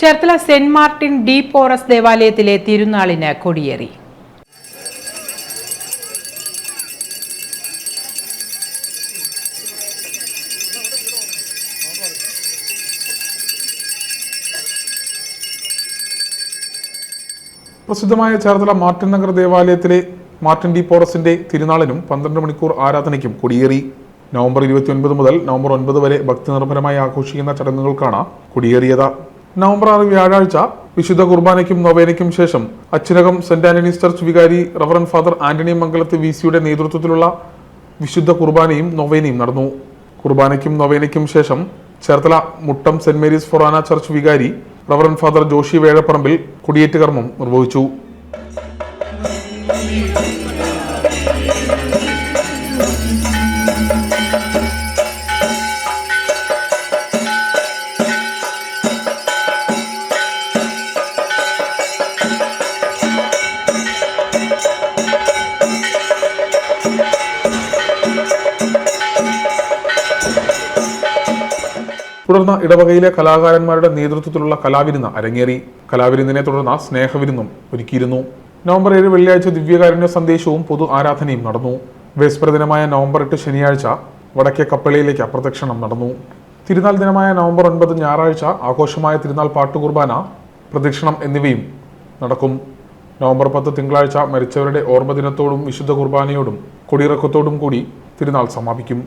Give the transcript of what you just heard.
Cherthala saint Martin de Porres ദേവാലയത്തിലെ തിരുനാളിന് കൊടിയേറി. പ്രസിദ്ധമായ ചേർത്തല മാർട്ടിൻ നഗർ ദേവാലയത്തിലെ മാർട്ടിൻ ഡി പോറസിന്റെ തിരുനാളിനും പന്ത്രണ്ട് മണിക്കൂർ ആരാധനയ്ക്കും കൊടിയേറി. നവംബർ ഇരുപത്തിയൊൻപത് മുതൽ നവംബർ ഒൻപത് വരെ ഭക്തി നിർഭരമായി ആഘോഷിക്കുന്ന ചടങ്ങുകൾക്കാണ് കൊടിയേറിയത്. നവംബർ ആറ് വ്യാഴാഴ്ച വിശുദ്ധ കുർബാനയ്ക്കും നൊവേനയ്ക്കും ശേഷം അച്ചിനകം സെന്റ് ആന്റണീസ് ചർച്ച് വികാരി reverend father Antony Mangalath V സിയുടെ നേതൃത്വത്തിലുള്ള വിശുദ്ധ കുർബാനയും നൊവേനയും നടന്നു. കുർബാനയ്ക്കും നൊവേനയ്ക്കും ശേഷം Cherthala Muttam saint Mary's forane church വികാരി റവറൻ ഫാദർ ജോഷി വേഴപ്പറമ്പിൽ കുടിയേറ്റ് കർമ്മം നിർവഹിച്ചു. തുടർന്ന് ഇടവകയിലെ കലാകാരന്മാരുടെ നേതൃത്വത്തിലുള്ള കലാവിരുന്ന് അരങ്ങേറി. കലാവിരുന്നിനെ തുടർന്ന് സ്നേഹവിരുന്നും ഒരുക്കിയിരുന്നു. നവംബർ ഏഴ് വെള്ളിയാഴ്ച ദിവ്യകാരുണ്യ സന്ദേശവും പൊതു ആരാധനയും നടന്നു. വേസ്പര ദിനമായ നവംബർ എട്ട് ശനിയാഴ്ച വടക്കേ കപ്പളയിലേക്ക് അപ്രദക്ഷിണം നടന്നു. തിരുനാൾ ദിനമായ നവംബർ ഒൻപത് ഞായറാഴ്ച ആഘോഷമായ തിരുനാൾ പാട്ടുകുർബാന പ്രദക്ഷിണം എന്നിവയും നടക്കും. നവംബർ പത്ത് തിങ്കളാഴ്ച മരിച്ചവരുടെ ഓർമ്മദിനത്തോടും വിശുദ്ധ കുർബാനയോടും കൊടിയിറക്കത്തോടും കൂടി തിരുനാൾ സമാപിക്കും.